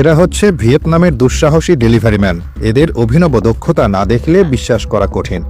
এরা হচ্ছে ভিয়েতনামের দুঃসাহসী ডেলিভারি ম্যান। এদের অভিনব দক্ষতা না দেখলে বিশ্বাস করা কঠিন।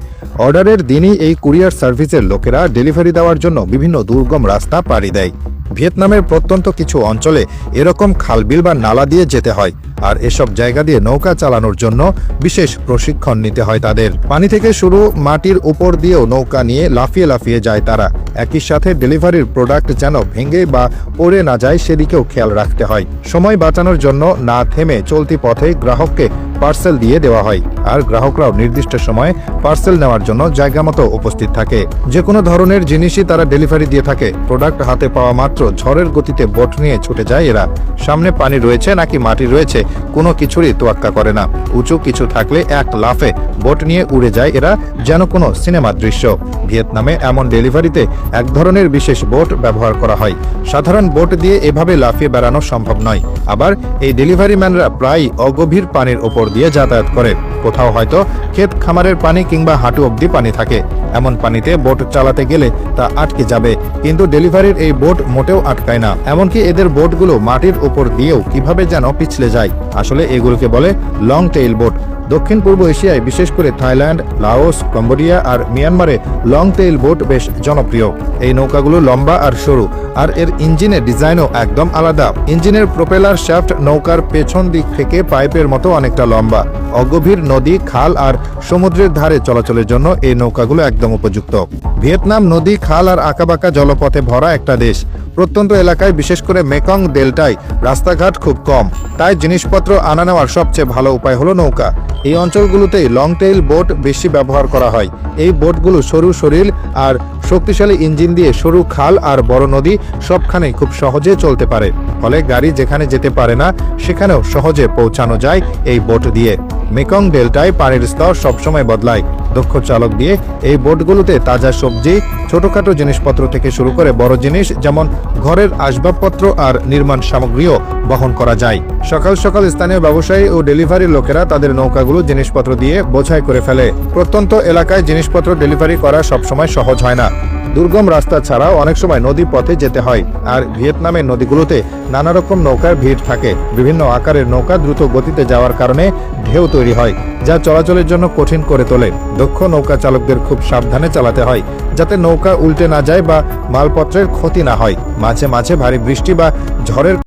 অর্ডারের দিনই এই কুরিয়ার সার্ভিসের লোকেরা ডেলিভারি দেওয়ার জন্য বিভিন্ন দুর্গম রাস্তা পাড়ি দেয়। ভিয়েতনামের প্রত্যন্ত কিছু অঞ্চলে এরকম খালবিল বা নালা দিয়ে যেতে হয়। আর এসব জায়গা দিয়ে নৌকা চালানোর জন্য বিশেষ প্রশিক্ষণ নিতে হয় তাদের। পানি থেকে শুরু মাটির উপর দিয়েও নৌকা নিয়ে লাফিয়ে লাফিয়ে যায় তারা। একই সাথে ডেলিভারির প্রোডাক্ট যেন ভেঙে বা পড়ে না যায় সেদিকেও খেয়াল রাখতে হয়। সময় বাঁচানোর জন্য না থেমে চলতি পথে গ্রাহককে পার্সেল দিয়ে দেওয়া হয়, আর গ্রাহকরাও নির্দিষ্ট সময়ে পার্সেল নেওয়ার জন্য জায়গা মতো উপস্থিত থাকে। যে কোনো ধরনের জিনিসই তারা ডেলিভারি দিয়ে থাকে। প্রোডাক্ট হাতে পাওয়া মাত্র ঝড়ের গতিতে বোট নিয়ে ছুটে যায় এরা। সামনে পানি রয়েছে নাকি মাটি রয়েছে, কোনো কিছুরই তোয়াক্কা করে না। উঁচু কিছু থাকলে এক লাফে বোট নিয়ে উড়ে যায় এরা, যেন কোনো সিনেমার দৃশ্য। ভিয়েতনামে এমন ডেলিভারিতে এক ধরনের বিশেষ বোট ব্যবহার করা হয়। সাধারণ বোট দিয়ে এভাবে লাফিয়ে বেড়ানো সম্ভব নয়। আবার এই ডেলিভারি ম্যানরা প্রায় অগভীর পানির ওপর দিয়ে যাতায়াত করে। কোথাও হয়তো ক্ষেত খামারের পানি কিংবা হাঁটু অবধি পানি থাকে। এমন পানিতে বোট চালাতে গেলে তা আটকে যাবে, কিন্তু ডেলিভারির এই বোট মোটেও আটকায় না। এমনকি এদের বোটগুলো মাটির উপর দিয়েও কীভাবে যেন পিছলে যায়। আসলে এগুলোকে বলে লং টেইল বোট। দক্ষিণ পূর্ব এশিয়ায়, বিশেষ করে থাইল্যান্ড, লাওস, কম্বোডিয়া আর মিয়ানমারে লং টেইল বোট বেশ জনপ্রিয়। এই নৌকাগুলো লম্বা আর সরু, আর এর ইঞ্জিনের ডিজাইনও একদম আলাদা। ইঞ্জিনের প্রোপেলার শ্যাফট নৌকার পেছন দিক থেকে পাইপের মতো অনেকটা লম্বা। অগভীর নদী, খাল আর সমুদ্রের ধারে চলাচলের জন্য এই নৌকাগুলো একদম উপযুক্ত। ভিয়েতনাম নদী, খাল আর আঁকাবাঁকা জলপথে ভরা একটা দেশ। প্রত্যন্ত এলাকায়, বিশেষ করে মেকং ডেল্টায়, রাস্তাঘাট খুব কম। তাই জিনিসপত্র আনা নেওয়ার সবচেয়ে ভালো উপায় হলো নৌকা। এই অঞ্চলগুলোতে লং টেইল বোট বেশি ব্যবহার করা হয়। এই বোটগুলো সরু শরীর আর শক্তিশালী ইঞ্জিন দিয়ে সরু খাল আর বড় নদী সবখানে খুব সহজে চলতে পারে। ফলে গাড়ি যেখানে যেতে পারে না, সেখানেও সহজে পৌঁছানো যায় এই বোট দিয়ে। মেকং ডেল্টায় পানির স্তর সবসময় বদলায়। দক্ষ চালক দিয়ে এই বোটগুলোতে তাজা সবজি, ছোটখাটো জিনিসপত্র থেকে শুরু করে বড় জিনিস যেমন ঘরের আসবাবপত্র আর নির্মাণ সামগ্রীও বহন করা যায়। সকাল সকাল স্থানীয় ব্যবসায়ী ও ডেলিভারি লোকেরা তাদের নৌকাগুলো জিনিসপত্র দিয়ে বোঝাই করে ফেলে। প্রত্যন্ত এলাকায় জিনিসপত্র ডেলিভারি করা সবসময় সহজ হয় না। দুর্গম রাস্তা ছাড়াও অনেক সময় নদী পথে যেতে হয়, আর ভিয়েতনামের নদীগুলোতে নানা রকম নৌকার ভিড় থাকে। বিভিন্ন আকারের নৌকা দ্রুত গতিতে যাওয়ার কারণে ঢেউ তৈরি হয়, যা চলাচলের জন্য কঠিন করে তোলে। দক্ষ নৌকা চালকদের খুব সাবধানে চালাতে হয়, যাতে নৌকা উল্টে না যায় বা মালপত্রের ক্ষতি না হয়। মাঝে মাঝে ভারী বৃষ্টি বা ঝড়ের